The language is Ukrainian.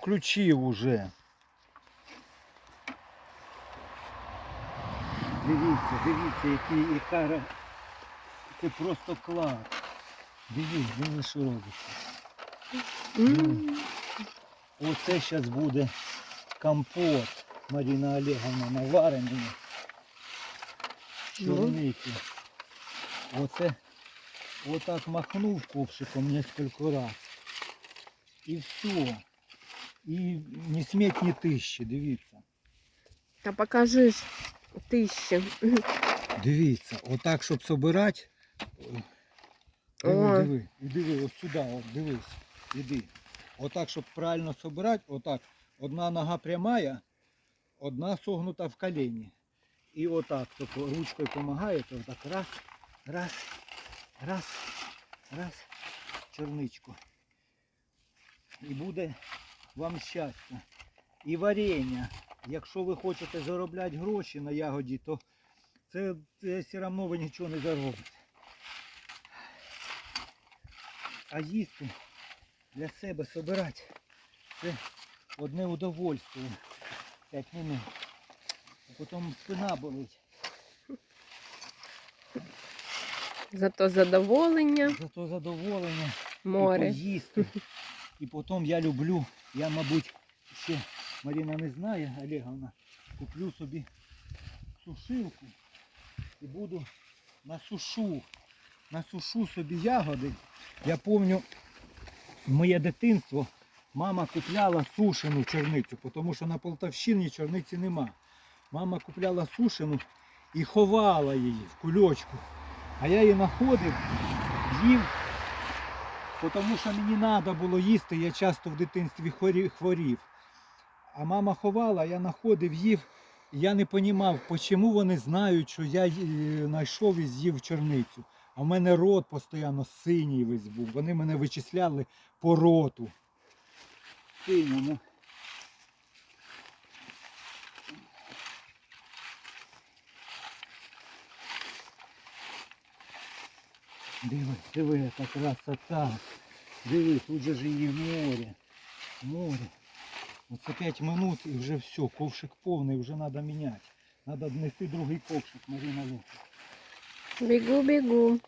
Включив уже. Дивіться, дивіться, який яка це просто клад. Дивіться, дивіться, що робиться. М. Оце зараз буде компот. Маріна Олеговна наварить мені. Ну. Чорники. Оце отак махнув ковшиком несколько раз. І все. І ні сміть, ні тищі, дивіться. Та покажи ж тисячі. Дивіться, отак, щоб собирати. Диви, Ой. диви, і диви, ось сюди, от дивись, іди. Отак, щоб правильно собирати, отак. Одна нога прямая, одна согнута в коліні. І отак, тобто ручкою допомагаєте, отак раз, раз, раз, раз, чорничку. І буде вам щастя. І варення. Якщо ви хочете заробляти гроші на ягоді, то це, це все одно ви нічого не заробите. А їсти для себе собирати це одне удовольствие. 5 минут. А потім спина болить. Зато задоволення, Зато задоволення. і море. поїсти. І потім я люблю, я, мабуть, ще Маріна не знає, Олеговна, куплю собі сушилку і буду насушу. Собі ягоди. Я пам'ятаю моє дитинство. Мама купляла сушену чорницю, тому що на Полтавщині чорниці нема. Мама купляла сушену і ховала її в кульочку. А я її знаходив, їв тому що мені треба було їсти, я часто в дитинстві хворів. А мама ховала, я знаходив, їв. Я не розумів, чому вони знають, що я е, знайшов і з'їв чорницю. А в мене рот постійно синій весь був. Вони мене вичисляли по роту. Синьому. Диви, диви, яка красота. Диви, тут же ж море. Море. Оце 5 минут і вже все, ковшик повний, вже треба міняти. Треба внести другий ковшик, Марина Лука. Бігу, бігу.